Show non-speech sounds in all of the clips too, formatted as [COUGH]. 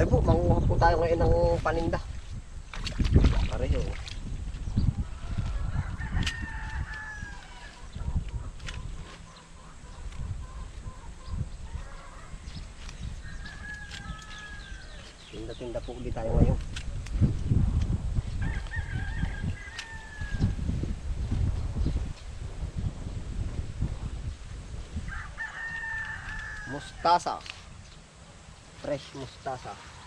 Ay po, manguha po tayo ngayon ng paninda. Pareho. Tinda-tinda po ulit tayo ngayon. Mustasa. Fresh mustasa.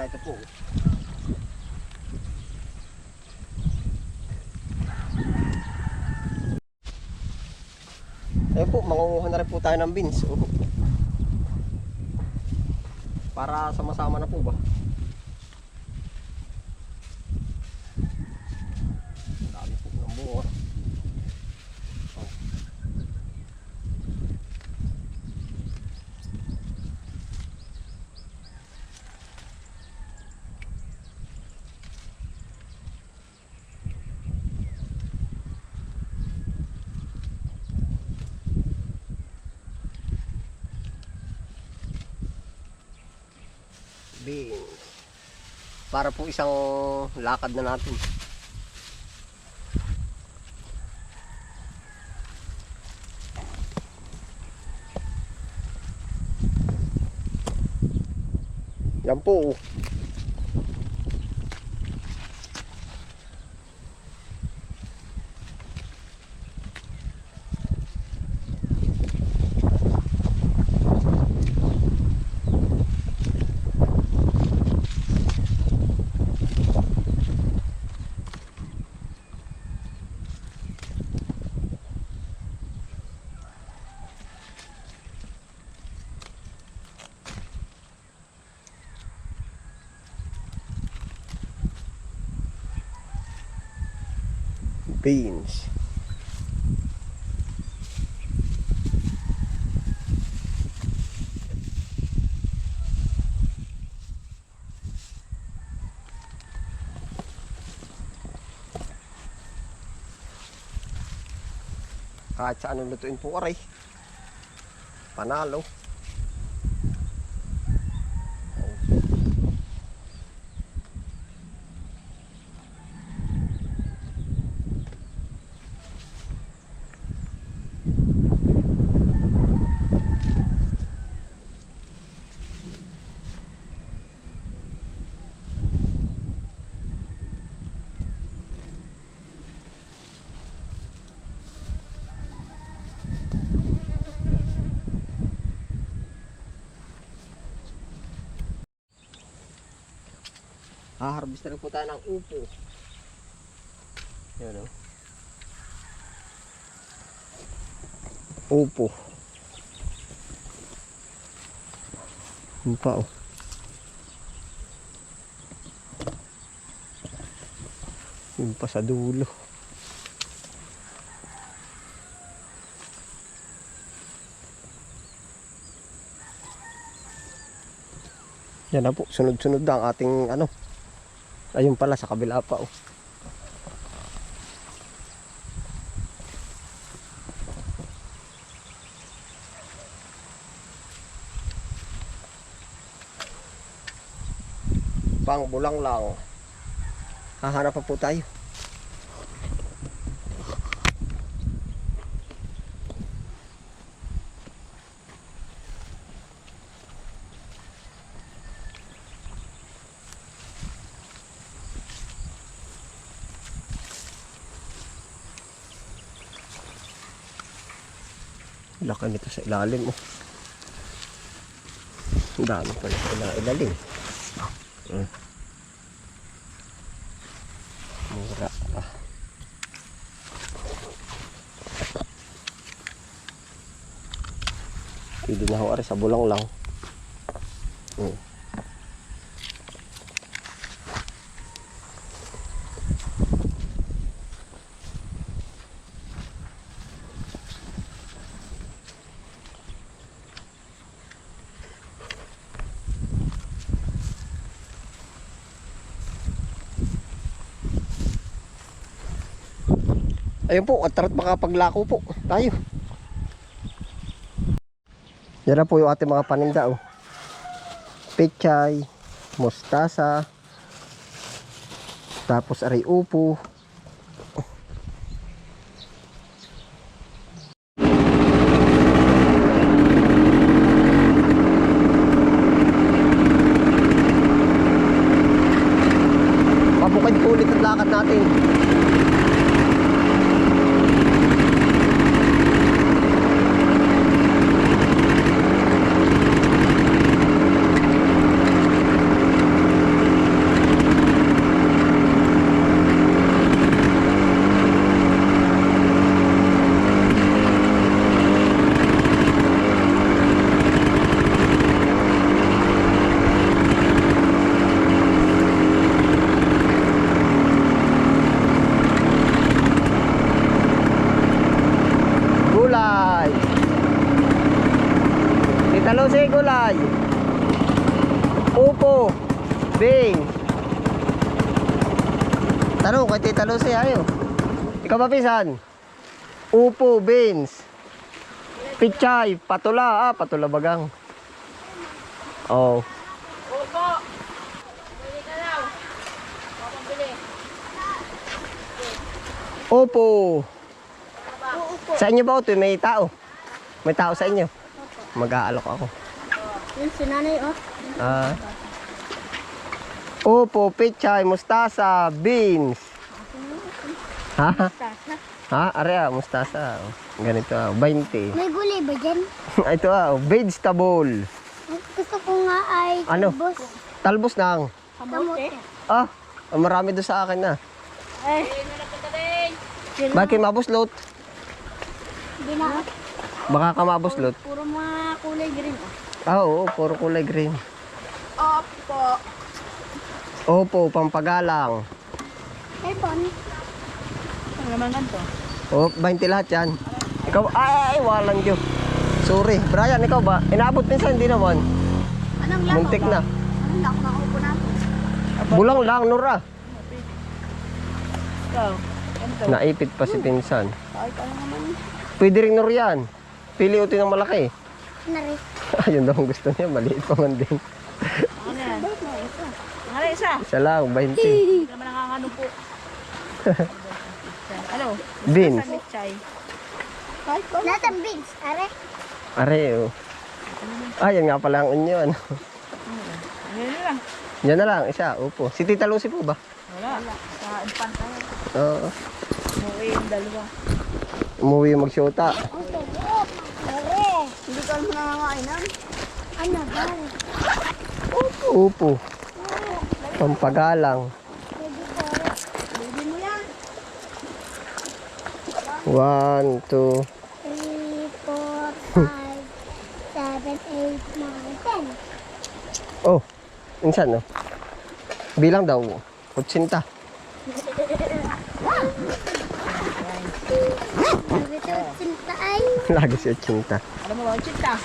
Ito po. Ayun po, mangunguha na rin po tayo ng beans. [LAUGHS] Para sama-sama na po ba? Ang Dami po ng bunga. Oh. beans. Para po isang lakad na natin. Yan po. oh. Beans. Kahit saan ang lutuin po aray. Panalo. Haharvest na rin po tayo ng upo. Yan o. Upo. Yun pa oh. Yun pa sa dulo. Yan na po, sunod-sunod ang ating ano. Ayun pala sa kabila pa oh. Pang bulang lang. Hahanap pa po tayo. Laki nito sa ilalim oh. Ang dami pala sa ilalim. Mm. Mura pa. Pwede na ari sa bulang lang. Mm. Ayun po, at tara't makapaglako po. Tayo. Yan na po yung ating mga paninda. Oh. Pechay, mustasa, tapos aray upo. Mabukid po ulit ang lakad natin. Gulay. Tita Lucy, gulay. Upo. Bing. Kay Tita Lucy, ayo. Ikaw ba, Pisan? Upo, beans. Pichay, patula. Ah, patula bagang. Oh. Opo. Bili ka daw. Papabili. Opo. Sa inyo ba ito? May tao? May tao sa inyo? Mag-aalok ako. Yun si nanay, oh. Ah. Opo, pechay, mustasa, beans. Ha? Tasa. Ha? Are ah, mustasa. Ganito ah, 20. May gulay ba dyan? [LAUGHS] Ito ah, vegetable. Gusto ko nga ay Ano? boss. Talbos ng. Kamote. Ah, marami doon sa akin na. Eh. Bakit mabuslot? Hindi na. Baka ka mabuslot. Puro mga kulay green. Ah, oo, puro kulay green. Opo. Opo, pampagalang. Ay, pon. Naman ganito? Oh, 20 lahat yan. Ikaw, ay, ay, walang Diyo. Sorry. Brian, ikaw ba? Inabot minsan, hindi naman. Anong lako? Muntik na. Anong lako na upo natin? Bulang lang, Nora. Ikaw. Naipit pa si Pinsan. Ay, kaya naman. Pwede rin Nora yan. Pili uti ng malaki. Nari. [LAUGHS] Ayun daw ang gusto niya. Maliit pa man din. Ano yan? Ano isa? Isa lang, 20. Hindi naman nakakano [LAUGHS] po. ano? Beans. Ba? Lahat ang beans, are. Are, oh. Ah, yan nga pala ang inyo. Ano? [LAUGHS] Ngayon lang. Yan na lang, isa. Upo. Si Tita Lucy po ba? Wala. Sa impan tayo. Oo. Umuwi yung dalawa. Umuwi yung magsyota. Hindi ka naman nangangainan. Ano ba? Upo. Pampagalang. Baby mo yan. One, two. 3, 4, 5, 7, 8, 9, 10. Oh, insan no? Bilang daw. Kutsinta. Sabi ko. [LAUGHS] Lagi si Kutsinta. Alam mo ba, ang chita?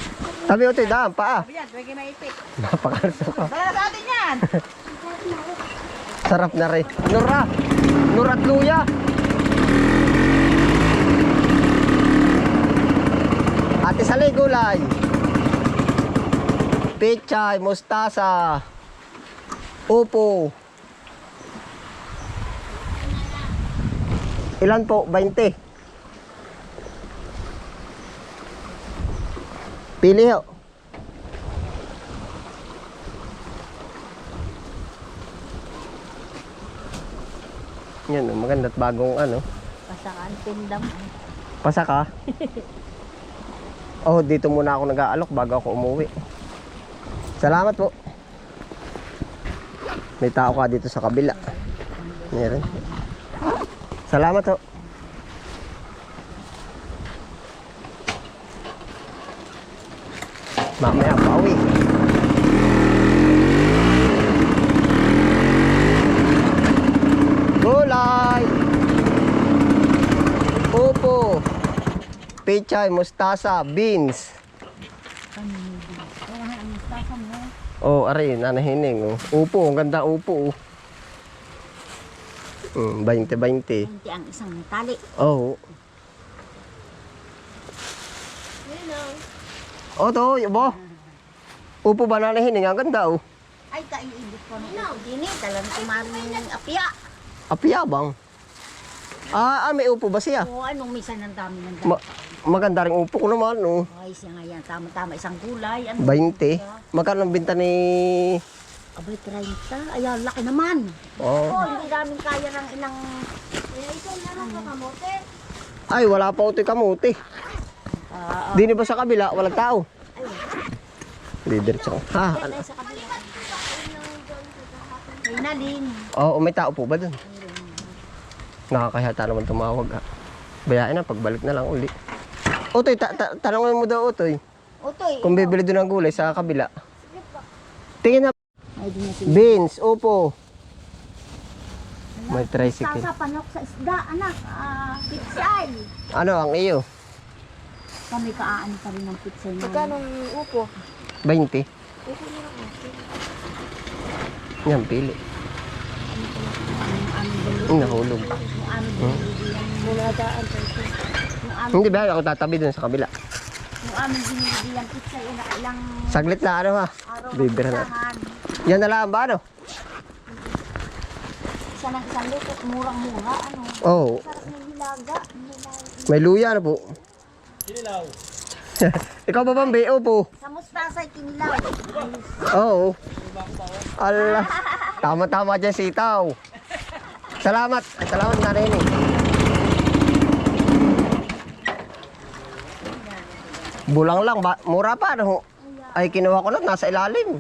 Tabi o tayo, daan, paa. Sabi yan, tuwag maipit. Ka. Dala sa atin yan! [LAUGHS] Sarap na rin. Nura! Nura at luya! Ate Salay gulay. Pechay, mustasa. Upo. Ilan po? 20. Pili ho. Yan, oh, maganda at bagong ano. Pasakaan tindam. Pasaka. [LAUGHS] oh, dito muna ako nag-aalok bago ako umuwi. Salamat po. May tao ka dito sa kabila. Meron. Salamat po. Mamaya pauwi. Gulay! Upo. Pechay, mustasa, beans. Oh, ari, nanahining. Oh. Upo, ang ganda upo. Oh. Mm, 20-20. Hindi ang isang tali. Oh. Oh, to, yabo. Upo ba nanahining? Ang ganda, oh. Ay, kaiibig ko nung ito din eh. Talang kumaring apya. Apiyabang. Ah, ah, may upo ba siya? O anong misan ang dami ng dami. Ma maganda rin upo ko naman, oh. Ay, siya nga yan. Tama-tama. Isang gulay. Ano? 20. Magkano ang binta ni... Abay, 30. Ay, ang laki naman. Oh. Oh, hindi namin kaya ng ilang... Ito na lang sa kamote. Ay, wala pa utoy kamuti. Ah, Di ba sa kabila, walang tao? Di diretso. Ha? Ano? ay, sa kabila. Ay, nalin. Oo, may tao po ba dun? Nakakahiyata naman tumawag ha. Bayain na, pagbalik na lang uli. Utoy, ta ta tanongin mo daw Utoy. Utoy. Kung bibili doon ng gulay sa kabila. Tingin na. Ay, di na. Beans, upo. May tricycle. Sasapanok sa isda, anak. Ah, pitsay. Ano ang iyo? Kami kaaan pa rin ng pitsay na. Magkano upo? 20. Yan, pili. Ang aming balik. Ang nahulog. Yung aming binibigyan. Buladaan pa ito. Yung aming, Hindi ba, ako tatabi dun sa kabila. yung aming binibigyan pitsay na ilang Saglit na ano ha. araw na Bibira na. Yan na lang ba ano? Isa ng isang luto, murang-mura. Ano? Oo. Sarap ng hilaga. Hilaga. May luya na po. [LAUGHS] Ikaw ba Bambi? Opo. Sa mustasay kinilaw. Oo. Allah. [LAUGHS] Tama-tama dyan sitaw. Salamat. Salamat na rin eh. Bulang lang. Ba? Mura pa. Ano? Ay, kinuha ko lang. Nasa ilalim.